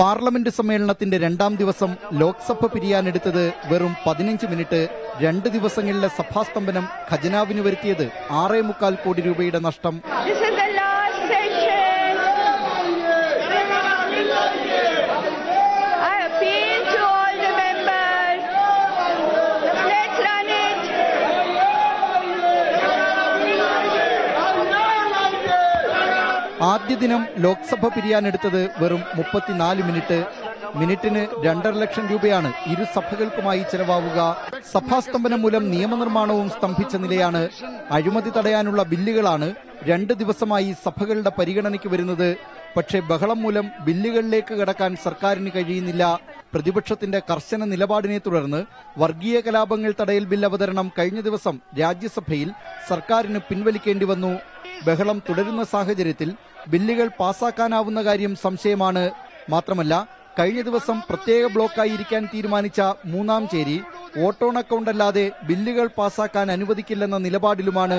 Parliament സമ്മേളനത്തിന്റെ രണ്ടാം ദിവസം ലോക്സഭ പിരിയാനെടുത്തത് വെറും പതിനഞ്ച് മിനിറ്റ് രണ്ട് ദിവസങ്ങളിലെ സഭാസ്തംഭനം ഖജനാവിന് വരുത്തിയത് ആറേ മുക്കാൽ കോടി രൂപയുടെ നഷ്ടം. ആദ്യ ദിനം ലോക്സഭ പിരിയാനെടുത്തത് വെറും മുപ്പത്തിനാല് മിനിറ്റ്. മിനിറ്റിന് രണ്ടര ലക്ഷം രൂപയാണ് ഇരു സഭകൾക്കുമായി ചെലവാവുക. സഭാസ്തംഭനം മൂലം നിയമനിർമ്മാണവും സ്തംഭിച്ച നിലയാണ് അഴിമതി തടയാനുള്ള ബില്ലുകളാണ് രണ്ട് ദിവസമായി സഭകളുടെ പരിഗണനയ്ക്ക് വരുന്നത്. പക്ഷേ ബഹളം മൂലം ബില്ലുകളിലേക്ക് കടക്കാൻ സർക്കാരിന് കഴിയുന്നില്ല. പ്രതിപക്ഷത്തിന്റെ കർശന നിലപാടിനെ തുടർന്ന് വർഗീയ കലാപങ്ങൾ തടയൽ ബിൽ അവതരണം കഴിഞ്ഞ ദിവസം രാജ്യസഭയിൽ സർക്കാരിന് പിൻവലിക്കേണ്ടി വന്നു. ബഹളം തുടരുന്ന സാഹചര്യത്തിൽ ബില്ലുകൾ പാസാക്കാനാവുന്ന കാര്യം സംശയമാണ്. മാത്രമല്ല കഴിഞ്ഞ ദിവസം പ്രത്യേക ബ്ലോക്കായി ഇരിക്കാൻ തീരുമാനിച്ച മൂന്നാം ചേരി വോട്ടോൺ അക്കൗണ്ട് അല്ലാതെ ബില്ലുകൾ പാസാക്കാൻ അനുവദിക്കില്ലെന്ന നിലപാടിലുമാണ്.